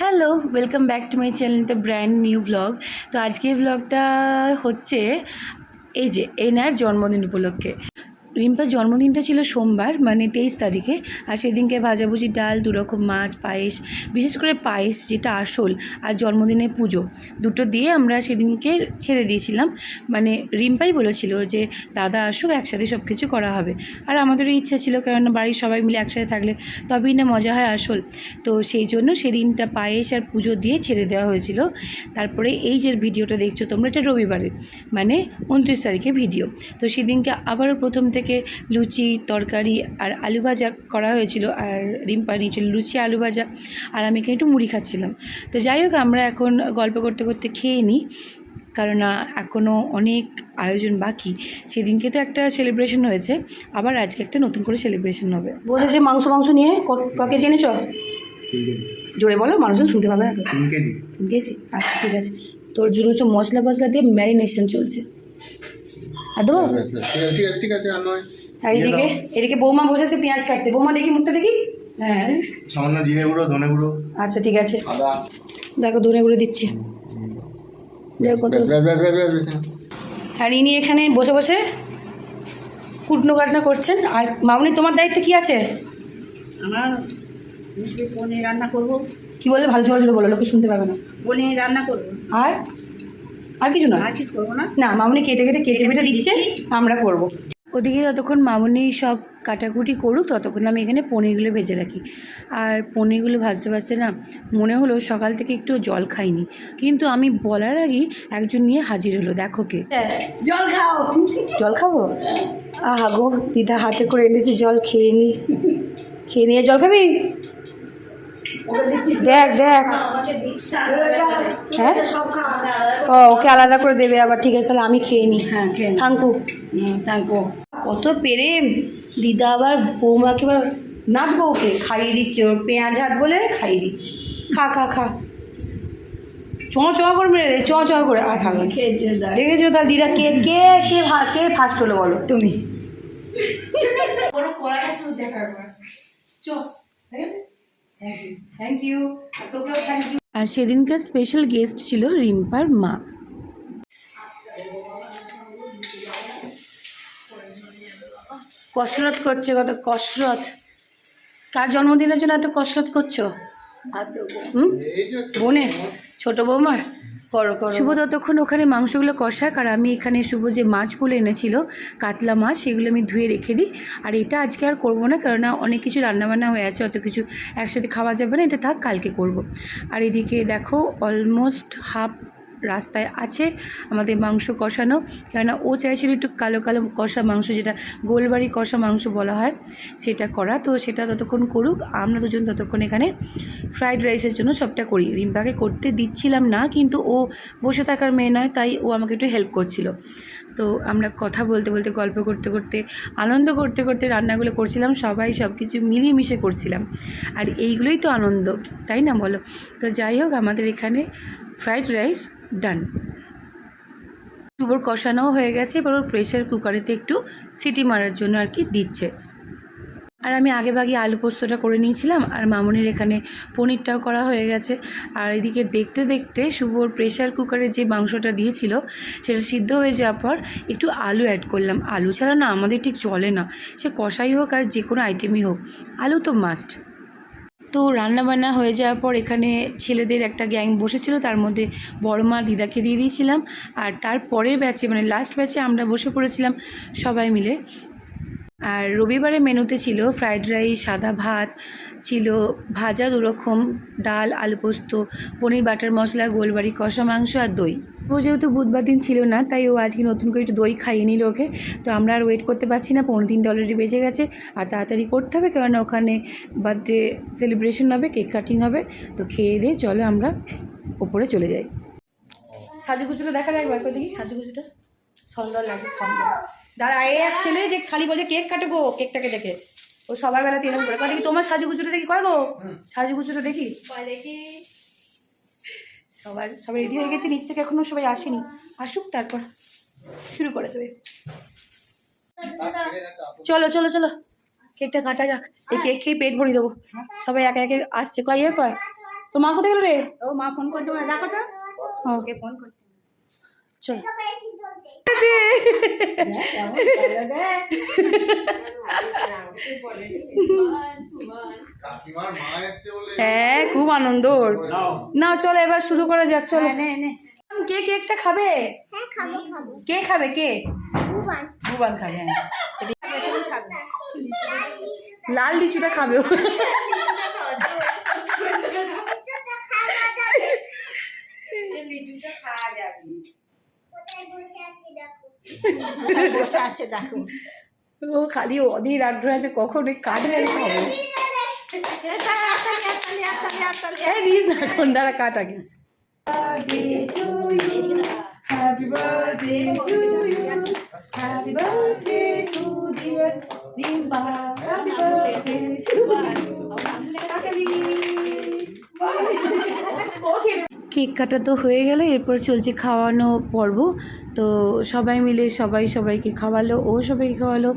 Hello welcome back to my channel the brand new vlog তো আজকের ব্লগটা হচ্ছে এই যে, এনার জন্মদিন উপলক্ষে। রিম্পার জন্মদিনটা ছিল সোমবার মানে তেইশ তারিখে। আর সেদিনকে ভাজাভুজি, ডাল, দুরকম মাছ, পায়েস, বিশেষ করে পায়েস যেটা আসল আর জন্মদিনে পুজো, দুটো দিয়ে আমরা সেদিনকে ছেড়ে দিয়েছিলাম। মানে রিম্পাই বলেছিল যে, দাদা আসুক, একসাথে সব কিছু করা হবে। আর আমাদেরও ইচ্ছা ছিল, কেননা বাড়ির সবাই মিলে একসাথে থাকলে তবেই না মজা হয় আসল। তো সেই জন্য সেদিনটা পায়েস আর পুজো দিয়ে ছেড়ে দেওয়া হয়েছিল। তারপরে এই যে ভিডিওটা দেখছ তোমরা, এটা রবিবারের মানে উনত্রিশ তারিখে ভিডিও। তো সেদিনকে আবারও প্রথম থেকে লুচি তরকারি আর আলু ভাজা করা হয়েছিল আর রিম্পা নিয়েছিল লুচি আলু ভাজা আর আমি এখানে একটু মুড়ি খাচ্ছিলাম। তো যাই হোক আমরা এখন গল্প করতে করতে খেয়ে নিই কারণ এখনও অনেক আয়োজন বাকি। সেদিনকে তো একটা সেলিব্রেশন হয়েছে আবার আজকে একটা নতুন করে সেলিব্রেশন হবে। বলেছে মাংস মাংস নিয়ে ককে জেনেছ জোরে বলো মানুষজন শুনতে পাবে না তো? তিন কেজি। ঠিক আছে আচ্ছা ঠিক আছে। তোর জন্য হচ্ছে মশলা ফসলা দিয়ে ম্যারিনেশন চলছে। আর দেবো ঠিক আছে, এদিকে এদিকে বৌমা বসেছে পেঁয়াজ কাটতে। বৌমা দেখি মুখটা দেখি। হ্যাঁ। সামান্য জিরে গুঁড়ো ধনে গুঁড়ো। আচ্ছা ঠিক আছে। দেখো ধনে গুঁড়ো দিচ্ছি। দেখো কত। আর ইনি এখানে বসে বসে কুটনো কাটনা করছেন। আর মামনি তোমার দায়িত্বে কি আছে? আমার পনির রান্না করব। কি বললে ভালো জোরে জোরে বলো লোকে শুনতে পাবে না। পনির রান্না করব। আর? আর কিছু না না। না মামনি কেটে কেটে কেটে কেটে দিচ্ছে আমরা করব। ওদিকে ততক্ষণ মামনি সব কাটাকুটি করুক ততক্ষণ আমি এখানে পনিরগুলো ভেজে রাখি। আর পনিরগুলো ভাজতে ভাজতে না মনে হলো সকাল থেকে একটু জল খাইনি। কিন্তু আমি বলার আগেই একজন নিয়ে হাজির হলো দেখো কে। জল খাও। জল খাব? আহা গো দিদা হাতে করে এনেছে জল খেয়ে নি। খেয়ে নিয়ে জল খাবি? দেখ দেখ। হ্যাঁ? ও ওকে আলাদা করে দেবে আবার। ঠিক আছে তাহলে আমি খেয়ে নিই হ্যাঁ। থাঙ্কু। থাকব কত প্রেম দিদা আবার বৌমাকে আবার নাটবো ওকে খাইয়ে দিচ্ছে ওর পেঁয়াজ হাত বলে খাইয়ে দিচ্ছে। খা খা খা। চ চ করে মেরে দে চ চ করে। আর খাবে দেখেছ তাহলে দিদা কে কে কে কে ফার্স্ট হলো বলো? তুমি। থ্যাংক ইউ তোকেও থ্যাংক ইউ আর সেদিনকার স্পেশাল গেস্ট ছিল রিম্পার মা। কসরত করছে কত কসরত। কার জন্মদিনের জন্য এত কসরত করছ? বোনে ছোট বৌমার শুভ ততক্ষণ ওখানে মাংসগুলো কষাক, আর আমি এখানে শুভ যে মাছগুলো এনেছিল, কাতলা মাছ, সেগুলো আমি ধুয়ে রেখে দিই আর এটা আজকে আর করব না কারণ অনেক কিছু রান্নাবান্না হয়ে আছে, অত কিছু একসাথে খাওয়া যাবে না, এটা থাক, কালকে করব। আর এদিকে দেখো অলমোস্ট হাফ রাস্তায় আছে, আমাদের মাংস কষানো। কেননা ও চাইছিল একটু কালো কালো কষা মাংস, যেটা গোলবাড়ি কষা মাংস বলা হয়, সেটা করা। তো সেটা ততক্ষণ করুক, আমরা দুজন ততক্ষণ এখানে ফ্রাইড রাইসের জন্য সবটা করি। রিম্পাকে করতে দিচ্ছিলাম না, কিন্তু ও বসে থাকার মেয়ে নয়, তাই ও আমাকে একটু হেল্প করছিল। তো আমরা কথা বলতে বলতে, গল্প করতে করতে, আনন্দ করতে করতে রান্নাগুলো করছিলাম, সবাই সব কিছু মিলিয়ে মিশে করছিলাম। আর এইগুলোই তো আনন্দ, তাই না বলো? তো যাই হোক, আমাদের এখানে ফ্রাইড রাইস ডান শুভর কষানোও হয়ে গেছে, এবার ওর প্রেশার কুকারেতে একটু সিটি মারার জন্য আর কি দিচ্ছে। আর আমি আগে ভাগে আলু পোস্তটা করে নিয়েছিলাম, আর মামনির এখানে পনিরটাও করা হয়ে গেছে। আর এদিকে দেখতে দেখতে শুভর প্রেশার কুকারে যে মাংসটা দিয়েছিল, সেটা সিদ্ধ হয়ে যাওয়ার পর একটু আলু অ্যাড করলাম। আলু ছাড়া না আমাদের ঠিক চলে না। সে কষাই হোক আর যে কোনো আইটেমই হোক, আলু তো মাস্ট তো রান্নাবান্না হয়ে যাওয়ার পর এখানে ছেলেদের একটা গ্যাং বসেছিল, তার মধ্যে বড় মা দিদাকে দিয়ে দিয়েছিলাম। আর তারপরের ব্যাচে মানে লাস্ট ব্যাচে আমরা বসে পড়েছিলাম সবাই মিলে। আর রবিবারে মেনুতে ছিল ফ্রায়েড রাইস, সাদা ভাত, ছিল ভাজা দুরকম ডাল, আলু পোস্ত, পনির, বাটার মশলা, গোলবাড়ি, কষা মাংস আর দই। ও যেহেতু বুধবার দিন ছিল না, তাই ও আজকে নতুন করে একটু দই খাইয়ে নিল ওকে। তো আমরা আর ওয়েট করতে পারছি না, পনেরো দিনটা অলরেডি বেজে গেছে, আর তাড়াতাড়ি করতে হবে কারণ ওখানে বার্থডে সেলিব্রেশন হবে কেক কাটিং হবে। তো খেয়ে দিয়ে চলো আমরা ওপরে চলে যাই। সাজুগুজুটা দেখা একবার করে দেখি সাজুগুজুটা। সুন্দর লাগে সুন্দর দাঁড়া এই এক ছেলে যে খালি বলছে কেক কাটে গো কেকটাকে দেখে। ও সবার বেলা এরকম করে। কয় দেখি তোমার সাজুগুজুটা দেখি কয় গো? সাজুগুজুটা দেখি। দেখি? সবার সবাই রেডি হয়ে গেছে নিচ থেকে এখনও সবাই আসেনি। আসুক তারপর শুরু করা যাবে। চলো চলো চলো। কেকটা কাটা যাক। এই কেক খেয়ে পেট ভরিয়ে দেবো। সবাই একে একে আসছে। কয় এ কয়? তো মা কোথায় গেল রে? ও মা ফোন করছে মানে দেখো তো। ফোন করছে? চল। হ্যাঁ খুব আনন্দ। না চলো এবার শুরু করা যাক চলো। নে নে। কে কেকটা খাবে? হ্যাঁ খাব খাব। কে খাবে কে? ভুবান। ভুবান খাবে হ্যাঁ। লাল লিচুটা খাবে ও। কোথায় বসে আছি দেখো আছে, দেখো ও খালি অধীর আগ্রহ আছে কখন ওই কাঠের খাব এই না, এখন দাঁড়া, cut Happy birthday to you. Happy birthday to. Cake কাটা তো হয়ে গেল, এরপর চলছে খাওয়ানো পর্ব। তো সবাই মিলে সবাই সবাইকে খাওয়ালো, ও সবাইকে খাওয়ালো,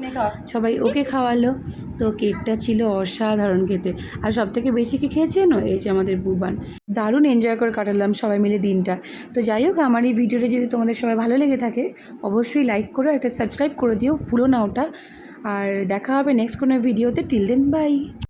সবাই ওকে খাওয়ালো। তো কেকটা ছিল অসাধারণ খেতে। আর সব থেকে বেশি কি খেয়েছে জানো এই যে আমাদের বুবান। দারুণ এনজয় করে কাটালাম সবাই মিলে দিনটা। তো যাই হোক, আমার এই ভিডিওটা যদি তোমাদের সবাই ভালো লেগে থাকে, অবশ্যই লাইক করো, একটা সাবস্ক্রাইব করে দিও, ভুলো না ওটা। আর দেখা হবে নেক্সট কোনো ভিডিওতে টিল দেন বাই